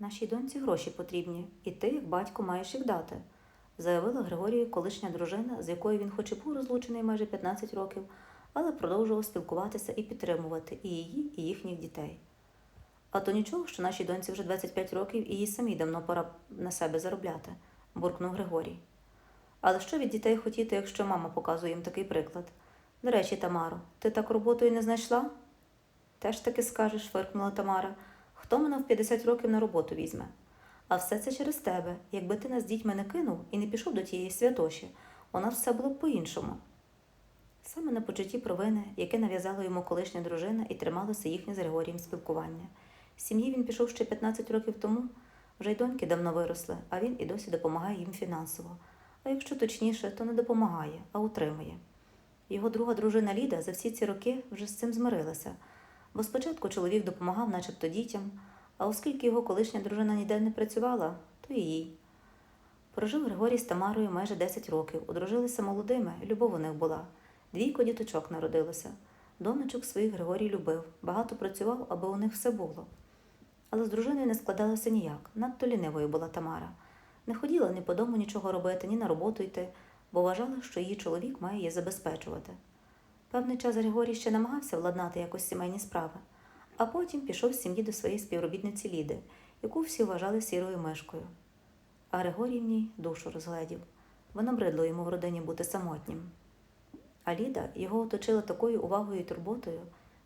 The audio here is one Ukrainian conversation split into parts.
Нашій доньці гроші потрібні, і ти, як батько, маєш їх дати, заявила Григорію колишня дружина, з якою він хоч і був розлучений майже 15 років, але продовжував спілкуватися і підтримувати і її, і їхніх дітей. А то нічого, що нашій доньці вже 25 років і їй самій давно пора на себе заробляти, буркнув Григорій. Але що від дітей хотіти, якщо мама показує їм такий приклад? До речі, Тамаро, ти так роботу і не знайшла? Теж таки скажеш, фиркнула Тамара. Хто мене в 50 років на роботу візьме? А все це через тебе. Якби ти нас з дітьми не кинув і не пішов до тієї святоші, у нас все було б по-іншому. Саме на почутті провини, яке нав'язала йому колишня дружина і трималося їхнє з Григорієм спілкування. З сім'ї він пішов ще 15 років тому, вже й доньки давно виросли, а він і досі допомагає їм фінансово. А якщо точніше, то не допомагає, а утримує. Його друга дружина Ліда за всі ці роки вже з цим змирилася, бо спочатку чоловік допомагав начебто дітям, а оскільки його колишня дружина ніде не працювала, то і їй. Прожив Григорій з Тамарою майже 10 років, одружилися молодими, любов у них була. Двійко діточок народилося. Донечок своїх Григорій любив, багато працював, аби у них все було. Але з дружиною не складалося ніяк, надто лінивою була Тамара. Не хотіла ні по дому нічого робити, ні на роботу йти, бо вважала, що її чоловік має її забезпечувати. Певний час Григорій ще намагався владнати якось сімейні справи, а потім пішов з сім'ї до своєї співробітниці Ліди, яку всі вважали сірою мишкою. А Григорій в ній душу розгледів. Воно бридло йому в родині бути самотнім. А Ліда його оточила такою увагою і турботою,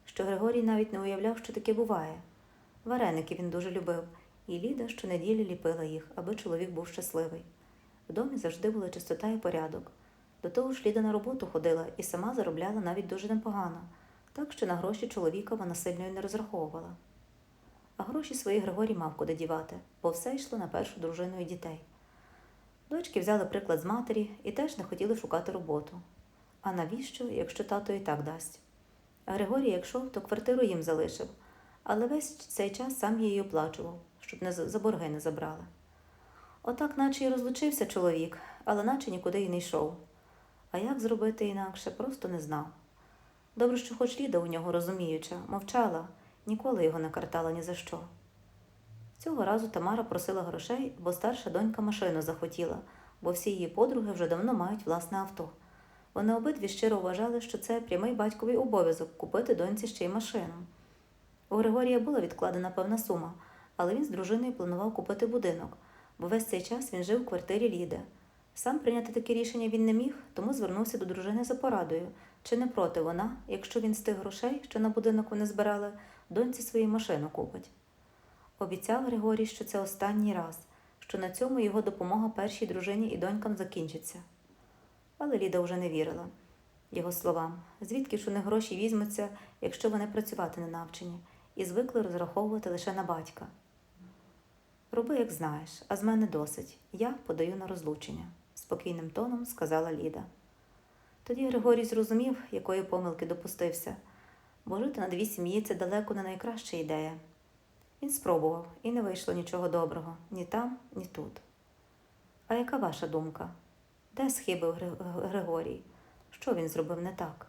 що Григорій навіть не уявляв, що таке буває. Вареники він дуже любив, і Ліда щонеділі ліпила їх, аби чоловік був щасливий. В домі завжди була чистота і порядок. До того ж, Ліда на роботу ходила і сама заробляла навіть дуже непогано, так що на гроші чоловіка вона сильно й не розраховувала. А гроші свої Григорій мав куди дівати, бо все йшло на першу дружину і дітей. Дочки взяли приклад з матері і теж не хотіли шукати роботу. А навіщо, якщо тато і так дасть? Григорій, як шов, то квартиру їм залишив, але весь цей час сам її оплачував, щоб не за борги не забрали. Отак, наче й розлучився чоловік, але наче нікуди й не йшов. А як зробити інакше, просто не знав. Добре, що хоч Ліда у нього розуміюча, мовчала, ніколи його не картала ні за що. Цього разу Тамара просила грошей, бо старша донька машину захотіла, бо всі її подруги вже давно мають власне авто. Вони обидві щиро вважали, що це прямий батьковий обов'язок купити доньці ще й машину. У Григорія була відкладена певна сума, але він з дружиною планував купити будинок, бо весь цей час він жив у квартирі Ліди. Сам прийняти таке рішення він не міг, тому звернувся до дружини за порадою, чи не проти вона, якщо він з тих грошей, що на будинок вони збирали, доньці свою машину купить. Обіцяв Григорій, що це останній раз, що на цьому його допомога першій дружині і донькам закінчиться. Але Ліда вже не вірила його словам, звідки ж у гроші візьмуться, якщо вони працювати не навчені, і звикли розраховувати лише на батька. Роби, як знаєш, а з мене досить. Я подаю на розлучення, спокійним тоном сказала Ліда. Тоді Григорій зрозумів, якої помилки допустився, бо жити на дві сім'ї це далеко не найкраща ідея. Він спробував, і не вийшло нічого доброго ні там, ні тут. А яка ваша думка? Де схибив Гри- Григорій? Що він зробив не так?